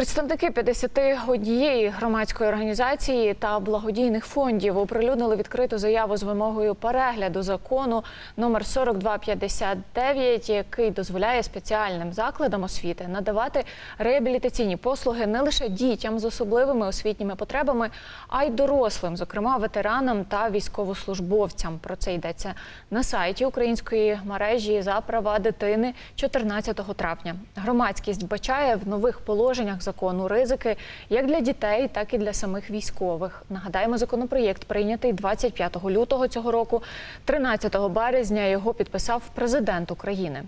Представники 51 громадської організації та благодійних фондів оприлюднили відкриту заяву з вимогою перегляду закону номер 4259, який дозволяє спеціальним закладам освіти надавати реабілітаційні послуги не лише дітям з особливими освітніми потребами, а й дорослим, зокрема ветеранам та військовослужбовцям. Про це йдеться на сайті української мережі за права дитини 14 травня. Громадськість бачає в нових положеннях закону ризики як для дітей, так і для самих військових. Нагадаємо, законопроєкт прийнятий 25 лютого цього року. 13 березня його підписав президент України.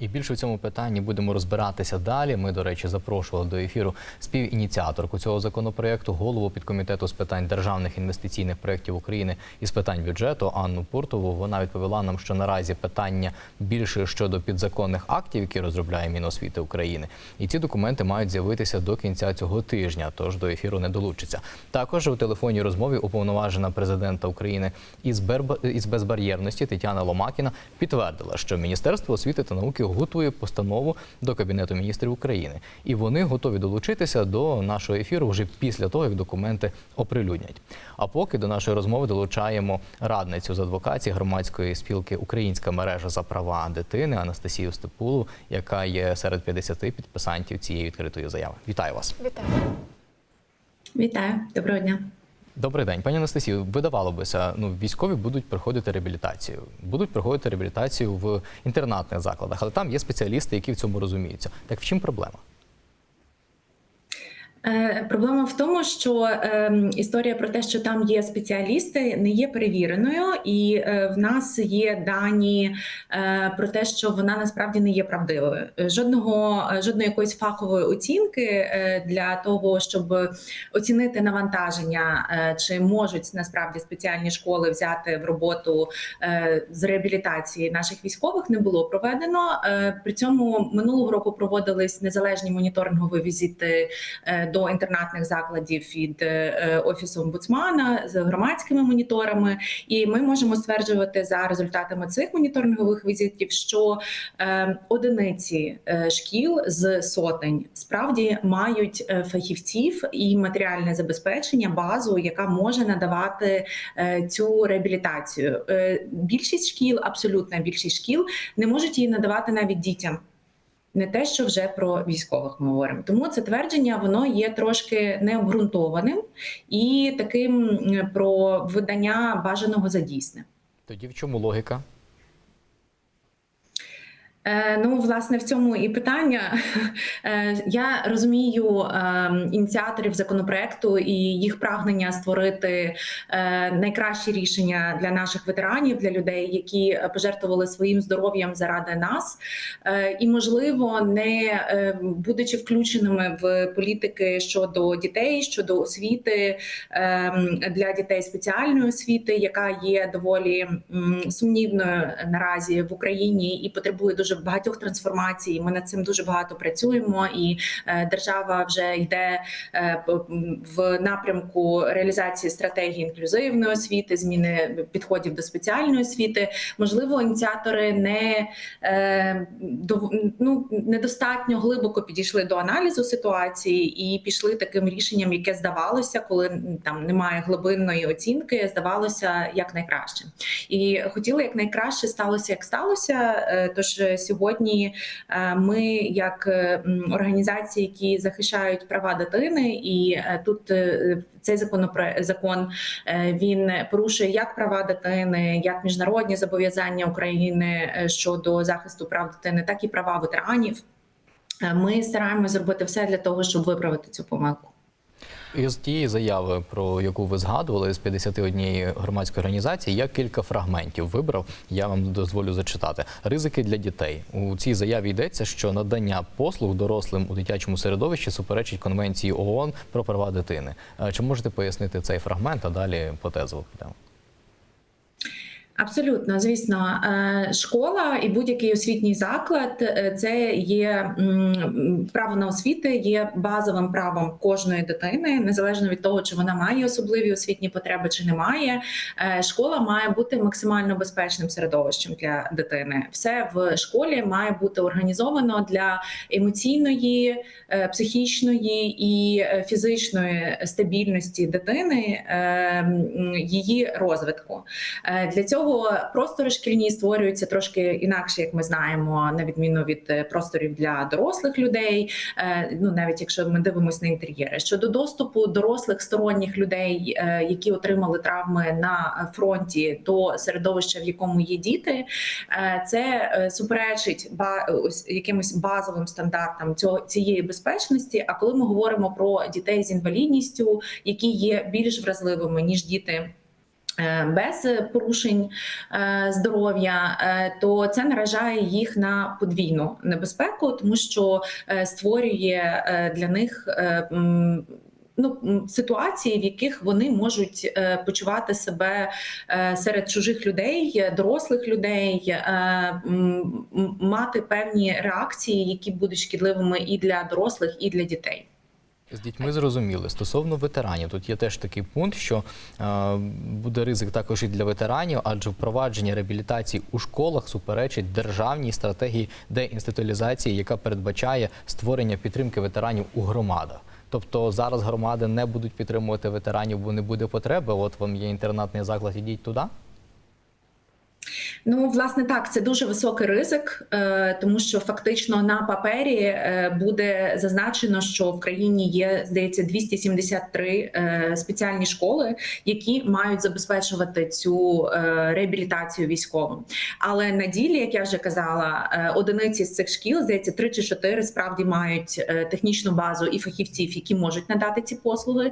І більше в цьому питанні будемо розбиратися далі. Ми, до речі, запрошували до ефіру співініціаторку цього законопроекту, голову підкомітету з питань державних інвестиційних проєктів України і з питань бюджету Анну Пуртову. Вона відповіла нам, що наразі питання більше щодо підзаконних актів, які розробляє Міносвіти України. І ці документи мають з'явитися до кінця цього тижня, тож до ефіру не долучиться. Також у телефонній розмові уповноважена президента України із, безбар'єрності Тетяна Ломакіна підтвердила, що Міністерство освіти та науки готує постанову до Кабінету міністрів України, і вони готові долучитися до нашого ефіру вже після того, як документи оприлюднять. А поки до нашої розмови долучаємо радницю з адвокації громадської спілки Українська мережа за права дитини Анастасію Степулу, яка є серед 50 підписантів цієї відкритої заяви. Вітаю вас. Вітаю. Вітаю, доброго дня. Добрий день, пані Анастасію. Видавало бися, ну військові будуть проходити реабілітацію, будуть проходити реабілітацію в інтернатних закладах, але там є спеціалісти, які в цьому розуміються. Так в чим проблема? Е, Проблема в тому, що е, історія про те, що там є спеціалісти, не є перевіреною, і е, в нас є дані е, про те, що вона насправді не є правдивою. Жодного жодної якоїсь фахової оцінки для того, щоб оцінити навантаження, чи можуть насправді спеціальні школи взяти в роботу з реабілітації наших військових, не було проведено. При цьому минулого року проводились незалежні моніторингові візити. До інтернатних закладів від е, офісу омбудсмана з громадськими моніторами, і ми можемо стверджувати за результатами цих моніторингових візитів, що е, одиниці е, шкіл з сотень справді мають фахівців і матеріальне забезпечення, базу, яка може надавати цю реабілітацію. Більшість шкіл, абсолютна більшість шкіл, не можуть її надавати навіть дітям не те, що вже про військових ми говоримо. Тому це твердження воно є трошки необґрунтованим і таким про видання бажаного за дійсне. Тоді в чому логіка? Е, Ну, власне, в цьому і питання. Е, Я розумію е, ініціаторів законопроекту і їх прагнення створити найкращі рішення для наших ветеранів, для людей, які пожертвували своїм здоров'ям заради нас, і можливо, не будучи включеними в політики щодо дітей, щодо освіти для дітей спеціальної освіти, яка є доволі сумнівною наразі в Україні і потребує дуже багатьох трансформацій. Ми над цим дуже багато працюємо, і е, держава вже йде е, в напрямку реалізації стратегії інклюзивної освіти, зміни підходів до спеціальної освіти. Можливо, ініціатори не е, ну, недостатньо глибоко підійшли до аналізу ситуації і пішли таким рішенням, яке здавалося, коли там немає глибинної оцінки, здавалося як найкраще. І хотіли як найкраще сталося, як сталося. Тож сьогодні е, ми, як е, організації, які захищають права дитини, і е, тут цей законопро- закон він порушує як права дитини, як міжнародні зобов'язання України щодо захисту прав дитини, так і права ветеранів. Ми стараємося зробити все для того, щоб виправити цю помилку. Із тієї заяви, про яку ви згадували, з 51 громадської організації, я кілька фрагментів вибрав. Я вам дозволю зачитати. Ризики для дітей у цій заяві йдеться, що надання послуг дорослим у дитячому середовищі суперечить конвенції ООН про права дитини. Е, Чи можете пояснити цей фрагмент? А далі по тезу підемо. Абсолютно, звісно, Е, школа і будь-який освітній заклад е, це є право на освіти, є базовим правом кожної дитини, незалежно від того, чи вона має особливі освітні потреби, чи не має. Е, Школа має бути максимально безпечним середовищем для дитини. Все в школі має бути організовано для емоційної, психічної і фізичної стабільності дитини, її розвитку. Для цього простори шкільні створюються трошки інакше, як ми знаємо, на відміну від е, просторів для дорослих людей. Е, Ну навіть якщо ми дивимося на інтер'єри щодо доступу дорослих сторонніх людей, е, які отримали травми на фронті до середовища, в якому є діти, це суперечить ось якимось базовим стандартам цього цієї безпечності. А коли ми говоримо про дітей з інвалідністю, які є більш вразливими ніж діти. Е, Без порушень е, здоров'я, е, то це наражає їх на подвійну небезпеку, тому що створює для них ну, ситуації, в яких вони можуть почувати себе серед чужих людей, дорослих людей, мати певні реакції, які будуть шкідливими і для дорослих, і для дітей. З дітьми зрозуміли. Стосовно ветеранів, тут є теж такий пункт, що е, буде ризик також і для ветеранів, адже впровадження реабілітації у школах суперечить державній стратегії деінституалізації, яка передбачає створення підтримки ветеранів у громадах. Тобто зараз громади не будуть підтримувати ветеранів, бо не буде потреби. От вам є інтернатний заклад, ідіть туди. Ну, власне, так, це дуже високий ризик, е, тому що фактично на папері е, буде зазначено, що в країні є, здається, 273 е, спеціальні школи, які мають забезпечувати цю реабілітацію військовим. Але на ділі, як я вже казала, одиниці з цих шкіл, здається, 3 чи 4 справді мають технічну базу і фахівців, які можуть надати ці послуги.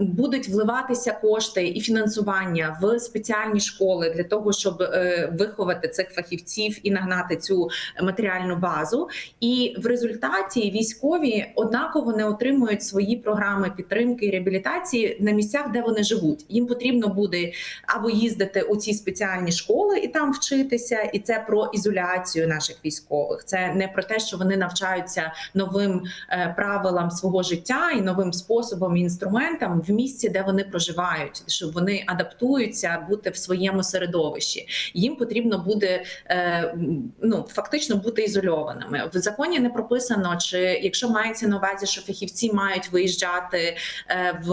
Будуть вливатися кошти і фінансування в спеціальні школи для того, щоб е, виховати цих фахівців і нагнати цю матеріальну базу. І в результаті військові однаково не отримують свої програми підтримки і реабілітації на місцях, де вони живуть. Їм потрібно буде або їздити у ці спеціальні школи і там вчитися, і це про ізоляцію наших військових. Це не про те, що вони навчаються новим е, правилам свого життя і новим способом і інструментам в місці, де вони проживають, щоб вони адаптуються бути в своєму середовищі. Їм потрібно буде е, ну фактично бути ізольованими. В законі не прописано, чи якщо мається на увазі, що фахівці мають виїжджати е, в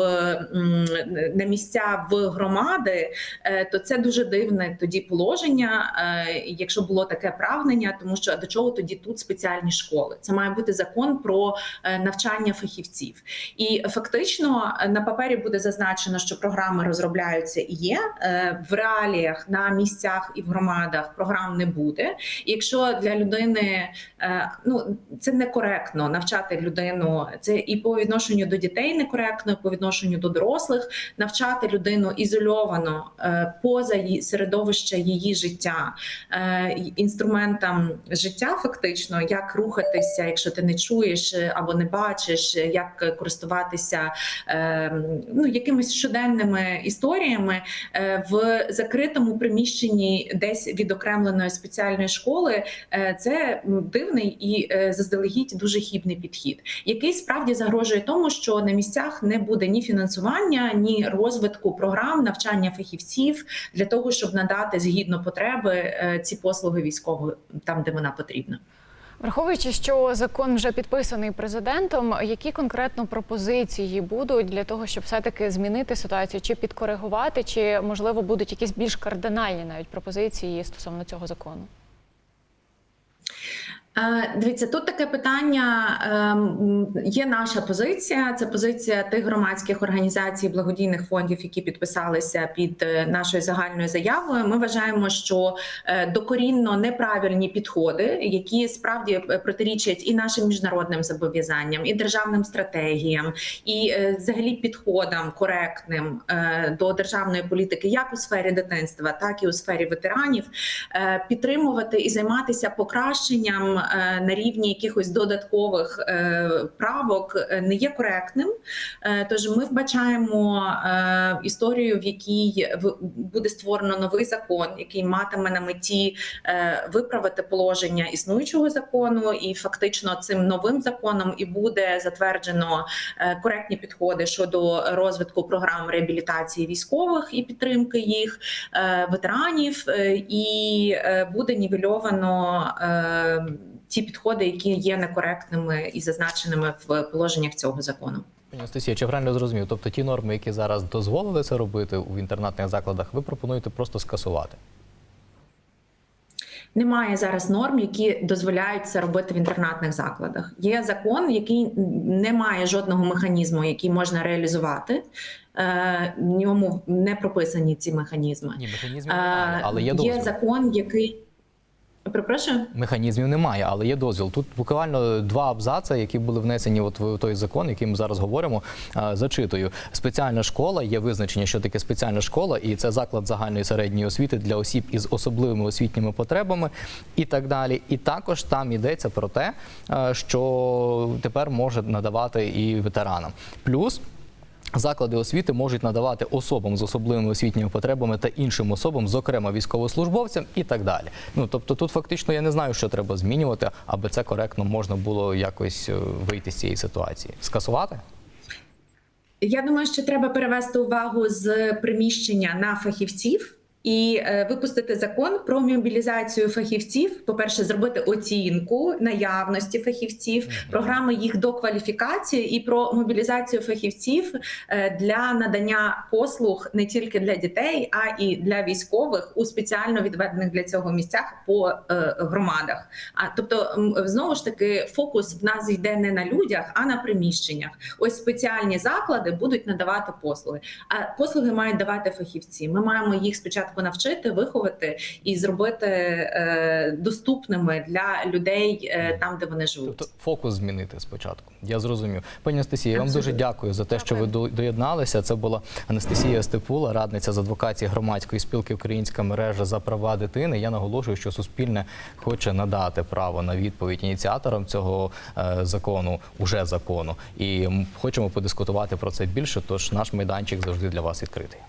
на місця в громади, е, то це дуже дивне тоді положення, якщо було таке прагнення, тому що до чого тоді тут спеціальні школи? Це має бути закон про навчання фахівців. І фактично на папері буде зазначено, що програми розробляються і є в реаліях на місцях і в громадах програм не буде. І якщо для людини е, ну це некоректно навчати людину, це і по відношенню до дітей некоректно, і по відношенню до дорослих, навчати людину ізольовано е, поза її середовища її життя е, інструментам життя, фактично, як рухатися, якщо ти не чуєш або не бачиш, як користуватися ну якимись щоденними історіями в закритому приміщенні, десь відокремленої спеціальної школи, е, це дивний і е, заздалегідь дуже хібний підхід, який справді загрожує тому, що на місцях не буде ні фінансування, ні розвитку програм навчання фахівців для того, щоб надати згідно потреби е, ці послуги військовим там, де вона потрібна. Враховуючи, що закон вже підписаний президентом, які конкретно пропозиції будуть для того, щоб все-таки змінити ситуацію, чи підкоригувати, чи можливо будуть якісь більш кардинальні навіть пропозиції стосовно цього закону? Е, Дивіться, тут таке питання. ем, Є наша позиція. Це позиція тих громадських організацій, благодійних фондів, які підписалися під е, нашою загальною заявою. Ми вважаємо, що е, докорінно неправильні підходи, які справді протирічать і нашим міжнародним зобов'язанням, і державним стратегіям, і взагалі підходам коректним до державної політики, як у сфері дитинства, так і у сфері ветеранів, підтримувати і займатися покращенням на рівні якихось додаткових е, правок е, не є коректним. Е, Тож ми вбачаємо е, історію, в якій буде створено новий закон, який матиме на меті е, виправити положення існуючого закону, і фактично цим новим законом і буде затверджено е, коректні підходи щодо розвитку програм реабілітації військових і підтримки їх е, ветеранів, е, і е, буде нівельовано е, ті підходи, які є некоректними і зазначеними в положеннях цього закону. Пані Анастасія, чи правильно зрозумів? Тобто ті норми, які зараз дозволили це робити в інтернатних закладах, ви пропонуєте просто скасувати? Немає зараз норм, які дозволяють це робити в інтернатних закладах. Є закон, який не має жодного механізму, який можна реалізувати. Е, В ньому не прописані ці механізми. Ні, механізмів немає, Е, але є. Є закон, який Перепрошую? Механізмів немає, але є дозвіл. Тут буквально два абзаци, які були внесені от в той закон, який ми зараз говоримо. А, Зачитую: спеціальна школа є визначення, що таке спеціальна школа, і це заклад загальної середньої освіти для осіб із особливими освітніми потребами і так далі. І також там йдеться про те, е, що тепер може надавати і ветеранам. Плюс. Заклади освіти можуть надавати особам з особливими освітніми потребами та іншим особам, зокрема військовослужбовцям, і так далі. Ну тобто, тут фактично я не знаю, що треба змінювати, аби це коректно можна було якось е, вийти з цієї ситуації. Скасувати? Я думаю, що треба перевести увагу з приміщення на фахівців. І е, випустити закон про мобілізацію фахівців. По перше, зробити оцінку наявності фахівців, програми їх докваліфікації і про мобілізацію фахівців е, для надання послуг не тільки для дітей, а і для військових у спеціально відведених для цього місцях по е, громадах. А тобто, знову ж таки, фокус в нас йде не на людях, а на приміщеннях. Ось спеціальні заклади будуть надавати послуги. А послуги мають давати фахівці. Ми маємо їх спочатку навчити, виховати і зробити е, доступними для людей е, там, де вони живуть. Тобто фокус змінити спочатку. Я зрозумів. Пані Анастасія, я вам дуже дякую за те, що ви доєдналися. Це була Анастасія Степула, радниця з адвокації громадської спілки Українська мережа за права дитини. Я наголошую, що Суспільне хоче надати право на відповідь ініціаторам цього е, закону, уже закону. І хочемо подискутувати про це більше. Тож наш майданчик завжди для вас відкритий.